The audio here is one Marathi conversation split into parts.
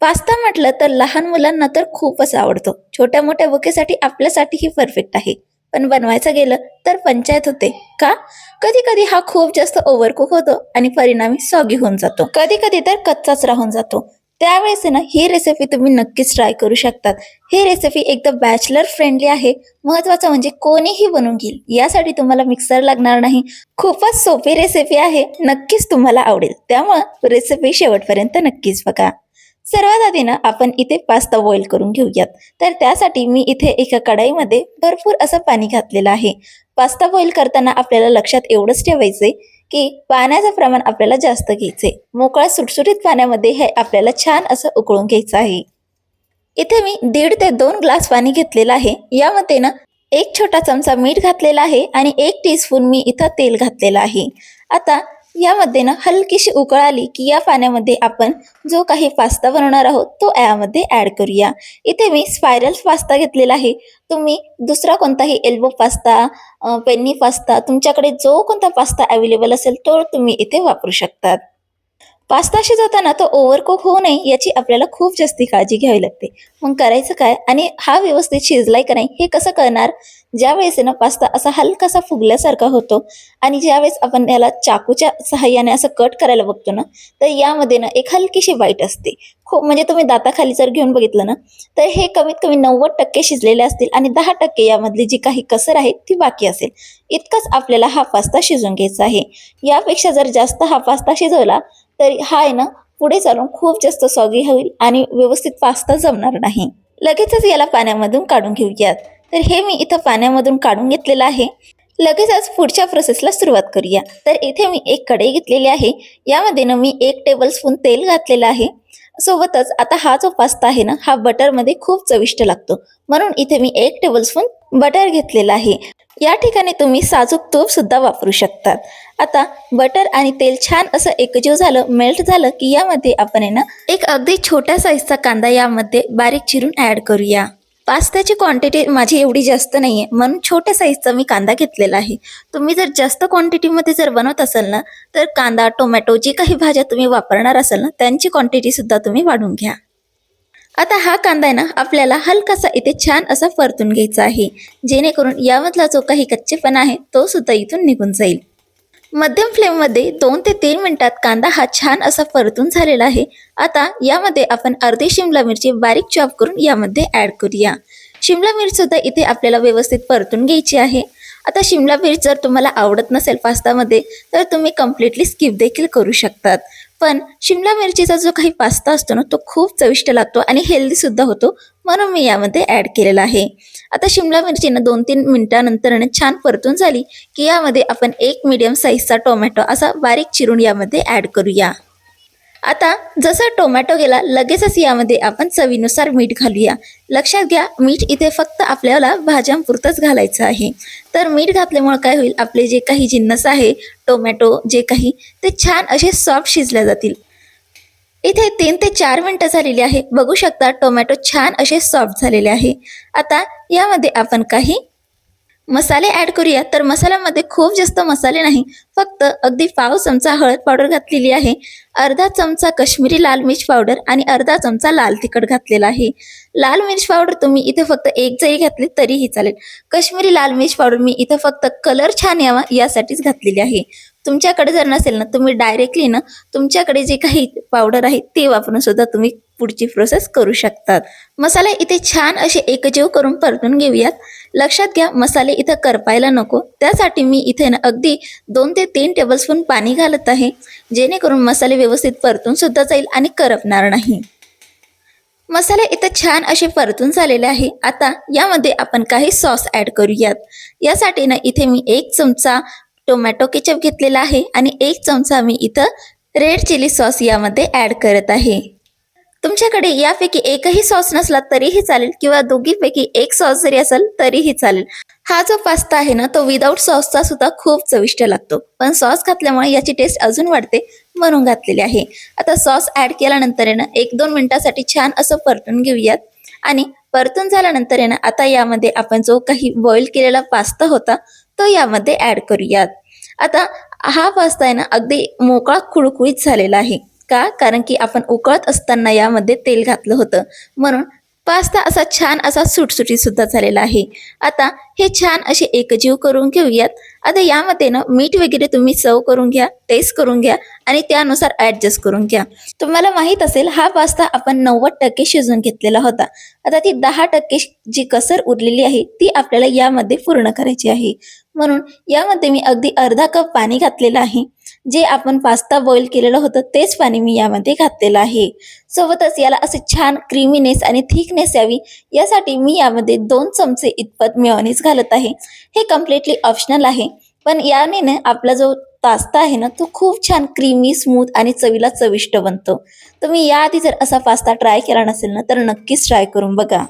पास्ता म्हटलं तर लहान मुलांना तर खूपच आवडतो. छोट्या मोठ्या बुकेसाठी आपल्यासाठीही परफेक्ट आहे. पण बनवायचं गेलं तर पंचायत होते. का? कधी कधी हा खूप जास्त ओव्हरकुक होतो आणि परिणामी सॉगी होऊन जातो. कधी कधी तर कच्चाच राहून जातो. त्यावेळेस ना ही रेसिपी तुम्ही नक्कीच ट्राय करू शकतात. ही रेसिपी एकदम बॅचलर फ्रेंडली आहे. महत्वाचं म्हणजे कोणीही बनवून घेईल. यासाठी तुम्हाला मिक्सर लागणार नाही. खूपच सोपी रेसिपी आहे. नक्कीच तुम्हाला आवडेल. त्यामुळं रेसिपी शेवटपर्यंत नक्कीच बघा. सर्वात आधी ना आपण इथे पास्ता बॉईल करून घेऊयात. तर त्यासाठी मी इथे एका कढाईमध्ये भरपूर असं पाणी घातलेलं आहे. पास्ता बॉईल करताना आपल्याला लक्षात एवढंच ठेवायचंय की पाण्याचं प्रमाण आपल्याला जास्त घ्यायचंय. मोकळ्या सुटसुटीत पाण्यामध्ये हे आपल्याला छान असं उकळून घ्यायचं आहे. इथे मी दीड ते दोन ग्लास पाणी घेतलेलं आहे. यामध्ये ना एक छोटा चमचा मीठ घातलेला आहे आणि एक टीस्पून मी इथं तेल घातलेलं आहे. आता यामध्ये ना हलकीशी उकळ आली की या पाण्यामध्ये आपण जो काही पास्ता बनवणार आहोत तो यामध्ये ऍड करूया. इथे मी स्पायरल पास्ता घेतलेला आहे. तुम्ही दुसरा कोणताही एल्बो पास्ता पेन्नी पास्ता तुमच्याकडे जो कोणता पास्ता अवेलेबल असेल तो तुम्ही इथे वापरू शकतात. पास्ता शिजवताना तो ओव्हरकुक होऊ नये याची आपल्याला खूप जास्ती काळजी घ्यावी लागते. मग करायचं काय? आणि हा व्यवस्थित शिजलाय का नाही? हे कसं कळणार ज्यावेळेस वेळेस ना पास्ता असा हलकासा फुगल्यासारखा होतो आणि ज्यावेळेस आपण याला चाकूच्या सहाय्याने असं कट करायला बघतो ना तर यामध्ये ना एक हलकीशी वाईट असते. खूप म्हणजे तुम्ही दाताखाली जर घेऊन बघितलं ना तर हे कमीत कमी नव्वद टक्के शिजलेले असतील आणि दहा टक्के यामधली जी काही कसर आहे ती बाकी असेल. इतकंच आपल्याला हा पास्ता शिजवून घ्यायचा आहे. यापेक्षा जर जास्त हा पास्ता शिजवला तर हा आहे ना पुढे चालून खूप जास्त सॉगी होईल आणि व्यवस्थित पास्ता जमणार नाही. लगेचच याला पाण्यामधून काढून घेऊयात. तर हे मी इथं पाण्यामधून काढून घेतलेलं आहे. लगेचच पुढच्या प्रोसेसला सुरुवात करूया. तर इथे मी एक कढई घेतलेली आहे. यामध्ये ना मी एक टेबलस्पून तेल घातलेलं आहे. सोबतच आता हा जो पास्ता आहे ना हा बटरमध्ये खूप चविष्ट लागतो. म्हणून इथे मी एक टेबलस्पून बटर घेतलेलं आहे. या ठिकाणी तुम्ही साजूक तूप सुद्धा वापरू शकतात. आता बटर आणि तेल छान असं एकजीव झालं मेल्ट झालं की यामध्ये आपण आहे ना एक अगदी छोट्या साईजचा कांदा यामध्ये बारीक चिरून ऍड करूया. पास्त्याची क्वांटिटी माझी एवढी जास्त नाही आहे म्हणून छोट्या साईजचा मी कांदा घेतलेला आहे. तुम्ही जर जास्त क्वांटिटीमध्ये जर बनवत असाल ना तर कांदा टोमॅटो जी काही भाज्या तुम्ही वापरणार असाल ना त्यांची क्वांटिटीसुद्धा तुम्ही वाढून घ्या. आता हा कांदा आहे ना आपल्याला हलकासा इथे छान असा परतून घ्यायचा आहे. जेणेकरून यामधला जो काही कच्चेपणा आहे तो सुद्धा इथून निघून जाईल. मध्यम फ्लेममध्ये दोन ते तीन मिनिटात कांदा हा छान असा परतून झालेला आहे. आता यामध्ये आपण अर्धी शिमला मिरची बारीक चॉप करून यामध्ये ऍड करूया. शिमला मिरच सुद्धा इथे आपल्याला व्यवस्थित परतून घ्यायची आहे. आता शिमला मिरच जर तुम्हाला आवडत नसेल पास्तामध्ये तर तुम्ही कम्प्लिटली स्किप देखील करू शकतात. पण शिमला मिरचीचा जो काही पास्ता असतो ना तो खूप चविष्ट लागतो आणि हेल्दी सुद्धा होतो. म्हणून मी यामध्ये ऍड केलेला आहे. आता शिमला मिरची ना दोन तीन मिनिटानंतर छान परतून झाली की यामध्ये आपण एक मीडियम साईजचा टोमॅटो असा बारीक चिरून यामध्ये ऍड करूया. आता जसा टोमॅटो गेला लगेचच यामध्ये आपण चवीनुसार मीठ घालूया. लक्षात घ्या मीठ इथे फक्त आपल्याला भाज्यांपुरतंच घालायचं आहे. तर मीठ घातल्यामुळे काय होईल आपले जे काही जिन्नस आहे टोमॅटो जे काही ते छान असे सॉफ्ट शिजले जातील. इथे तीन ते चार मिनटं झालेली आहे. बघू शकता टोमॅटो छान असे सॉफ्ट झालेले आहे. आता यामध्ये आपण काही मसाले ऍड करूया. तर मसाल्यामध्ये खूप जास्त मसाले नाही फक्त अगदी पाव चमचा हळद पावडर घातलेली आहे अर्धा चमचा कश्मीरी लाल मिर्च पावडर आणि अर्धा चमचा लाल तिखट घातलेला आहे. लाल मिर्च पावडर तुम्ही इथे फक्त एक जरी घातली तरीही चालेल. कश्मीरी लाल मिर्च पावडर मी इथं फक्त कलर छान यावा यासाठीच घातलेली आहे. तुमच्याकडे जर नसेल ना तुम्ही डायरेक्टली ना तुमच्याकडे जे काही पावडर आहे ते वापरून सुद्धा तुम्ही पुढची प्रोसेस करू शकतात. मसाले इथे छान असे एकजीव करून परतून घेऊयात. लक्षात घ्या मसाले इथं करपायला नको. त्यासाठी मी इथे ना अगदी दोन ते तीन टेबलस्पून पाणी घालत आहे. जेणेकरून मसाले व्यवस्थित परतून सुद्धा जाईल आणि करपणार नाही. मसाले इथं छान असे परतून झालेले आहे. आता यामध्ये आपण काही सॉस ॲड करूयात. यासाठी ना इथे मी एक चमचा टोमॅटो केचप घेतलेला आहे आणि एक चमचा मी इथं रेड चिली सॉस यामध्ये ॲड करत आहे. तुमच्याकडे यापैकी एकही सॉस नसला तरीही चालेल किंवा दोघीपैकी एक सॉस जरी असेल तरीही चालेल. हा जो पास्ता आहे ना तो विदाऊट सॉसचा सुद्धा खूप चविष्ट लागतो. पण सॉस घातल्यामुळे याची टेस्ट अजून वाढते म्हणून घातलेली आहे. आता सॉस ऍड केल्यानंतर आहे ना एक दोन मिनिटासाठी छान असं परतून घेऊयात. आणि परतून झाल्यानंतर आहे ना आता यामध्ये आपण जो काही बॉईल केलेला पास्ता होता तो यामध्ये ऍड करूयात. आता हा पास्ता आहे ना अगदी मोकळा खुळखुळीत झालेला आहे. का? कारण की आपण उकळत असताना यामध्ये तेल घातलं होतं. म्हणून पास्ता असा छान असा सुटसुटीत सुद्धा झालेला आहे. आता हे छान असे एकजीव करून घेऊयात. आता यामध्ये ना मीठ वगैरे तुम्ही सर्व करून घ्या टेस्ट करून घ्या आणि त्यानुसार ॲडजस्ट करून घ्या. तुम्हाला माहीत असेल हा पास्ता आपण नव्वद टक्के शिजवून घेतलेला होता. आता ती दहा टक्के जी कसर उरलेली आहे ती आपल्याला यामध्ये पूर्ण करायची आहे. म्हणून यामध्ये मी अगदी अर्धा कप पाणी घातलेलं आहे. जे आपण पास्ता बॉईल केलेलं होतं तेच पाणी मी यामध्ये घातलेलं आहे. सोबतच याला असे छान क्रीमीनेस आणि थिकनेस यावी यासाठी मी यामध्ये दोन चमचे इतपत मेयोनीज घालत आहे. हे कम्प्लिटली ऑप्शनल आहे. पण याने ना आपला जो पास्ता आहे ना तो खूप छान क्रीमी स्मूथ आणि चवीला चविष्ट बनतो. तुम्ही याआधी जर असा पास्ता ट्राय केला नसेल ना तर नक्कीच ट्राय करून बघा.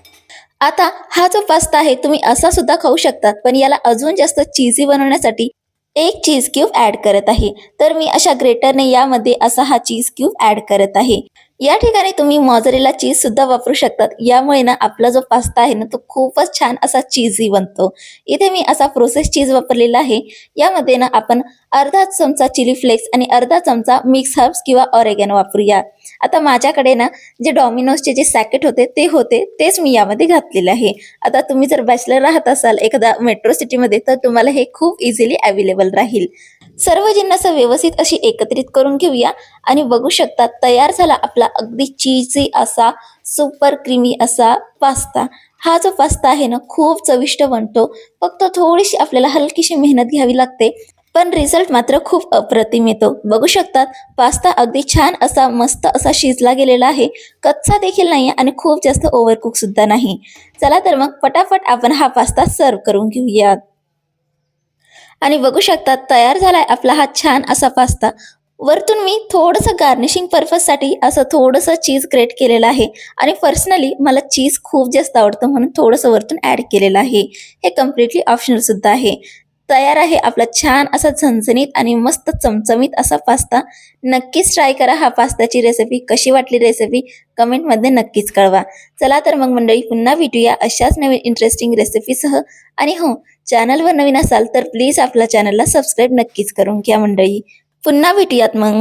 आता हा जो पास्ता आहे तुम्ही असा सुद्धा खाऊ शकतात पण याला अजून जास्त चिझी बनवण्यासाठी एक चीज क्यूब ॲड करत आहे. तर मी अशा ग्रेटरने यामध्ये असा हा चीज क्यूब ॲड करत आहे. या ठिकाणी तुम्ही मॉझरेला चीज सुद्धा वापरू शकतात. यामुळे ना आपला जो पास्ता आहे ना तो खूपच छान असा चीजी बनतो. इथे मी असा प्रोसेस चीज वापरलेला आहे. यामध्ये ना आपण अर्धा चमचा चिली फ्लेक्स आणि अर्धा चमचा मिक्स हर्ब्स किंवा ऑरेगॅन वापरूया. आता माझ्याकडे ना जे डॉमिनोजचे जे सॅकेट होते ते होते. तेच मी यामध्ये घातलेले आहे. आता तुम्ही जर बॅचलर राहत असाल एखादा मेट्रो सिटीमध्ये तर तुम्हाला हे खूप इझिली अवेलेबल राहील. सर्व जिन्नस व्यवस्थित अशी एकत्रित करून घेऊया आणि बघू शकता तयार झाला आपला अगदी चीजी असा सुपर क्रीमी असा पास्ता हा जो पास्ता आहे ना खूप चविष्ट बनतो. फक्त थोडीशी आपल्याला हलकीशी मेहनत घ्यावी लागते पण रिझल्ट मात्र खूप अप्रतिम येतो. बघू शकतात पास्ता अगदी छान असा मस्त असा शिजला गेलेला आहे. कच्चा देखील नाही आणि खूप जास्त ओव्हरकुक सुद्धा नाही. चला तर मग पटापट आपण हा पास्ता सर्व करून घेऊयात. आणि बघू शकतात तयार झालाय आपला हा छान असा पास्ता वरतून मी थोडंसं गार्निशिंग पर्पजसाठी असं थोडंसं चीज ग्रेट केलेलं आहे. आणि पर्सनली मला चीज खूप जास्त आवडतं म्हणून थोडंसं वरतून ॲड केलेलं आहे. हे कम्प्लिटली ऑप्शनल सुद्धा आहे. तयार आहे आपला छान असा झणझणीत आणि मस्त चमचमीत असा पास्ता नक्कीच ट्राय करा हा पास्ताची रेसिपी कशी वाटली रेसिपी कमेंटमध्ये नक्कीच कळवा. चला तर मग मंडळी पुन्हा भेटूया अशाच नवीन इंटरेस्टिंग रेसिपीसह आणि हो चॅनलवर नवीन असाल तर प्लीज आपल्या चॅनलला सबस्क्राईब नक्कीच करून घ्या मंडळी. पुन्हा भेटूयात मग.